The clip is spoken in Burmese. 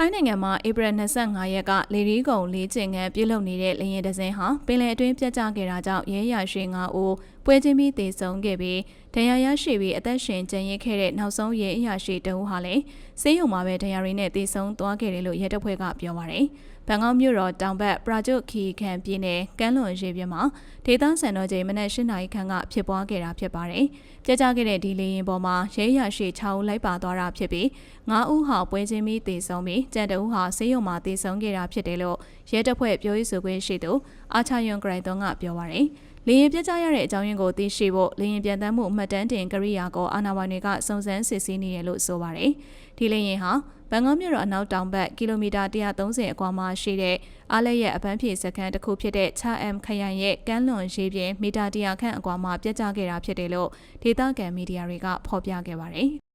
ထိုင်းနိုင်ငံမှာဧပြီ25ရက်ကလေရီးကုံလေးကျင်ငန်းပြုလုပ်နေတဲ့လေရင်တစင်းဟာပင်လယ်အတွင်းပြတ်ကျခဲ့တာကြောင့်ရဲရရှိ9ဦးပွဲချင်းပြီးတေဆုံးခဲ့ပြီးဒဏ်ရာရရှိပြီးအသက်ရှင်ကျန်ရစ်ခဲ့တဲ့နောက်ဆုံးရဲအရာရှိတဦးဟာလည်းစေးရုံမှာပဲဒဏ်ရာတွေနဲ့တေဆုံးသွားခဲ့တယ်လို့ရဲတပ်ဖွဲ့ကပြောပါတယ်။ဘန်ကောက်မြို့တော်တောင်ဘက်ပရာဂျုတ်ခီခန်ပြည်နယ်ကမ်းလွန်ရေပြင်မှာဒေသစံတော်ချိန်မနက်၈နာရီခန့်ကဖြစ်ပွားခဲ့တာဖြစ်ပါတယ်။ကြကြခဲ့တဲ့ဒီလေရင်ပေါ်မှာရဲရရှိ6ဦးလိုက်ပါသွားတာဖြစ်ပြီး9ဦးဟာပွဲချင်းပြီးတေဆုံးပြီးကြံတဦးဟာဆေးရုံမှာတေဆုံးခဲ့တာဖြစ်တယ်လို့ရဲတပ်ဖွဲ့ပြောရေးဆိုခွင့်ရှိသူအာချာယွန်ဂရိုင်သွန်ကပြောပါရယ်။လေရင်ပြကြရတဲ့အကြောင်းရင်းကိုသိရှိဖို့လေရင်ပြန်တမ်းမှုမှတ်တမ်းတင်ကရိယာကိုအာဏာပိုင်တွေကစုံစမ်းစစ်ဆေးနေတယ်လို့ဆိုပါတယ်။ဒီလေရင်ဟာဘန်ကောက်မြို့တော်အနောက်တောင်ဘက်ကီလိုမီတာ130အကွာမှာရှိတဲ့အားလက်ရဲ့အပန်းဖြေစခန်းတစ်ခုဖြစ်တဲ့ချာအမ်ခရိုင်ရဲ့ကမ်းလွန်ရေပြင်မီတာ100ခန့်အကွာမှာပြတ်ကျခဲ့တာဖြစ်တယ်လို့ဒေသခံမီဒီယာတွေကဖော်ပြခဲ့ပါတယ်